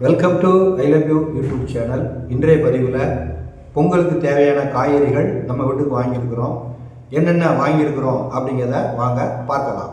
Welcome to I love you YouTube channel இன்றைய பதிவில் பொங்கலுக்கு தேவையான காய்கறிகள் நம்ம வீட்டுக்கு வாங்கியிருக்கிறோம். என்னென்ன வாங்கியிருக்கிறோம் அப்படிங்கிறத வாங்க பார்க்கலாம்.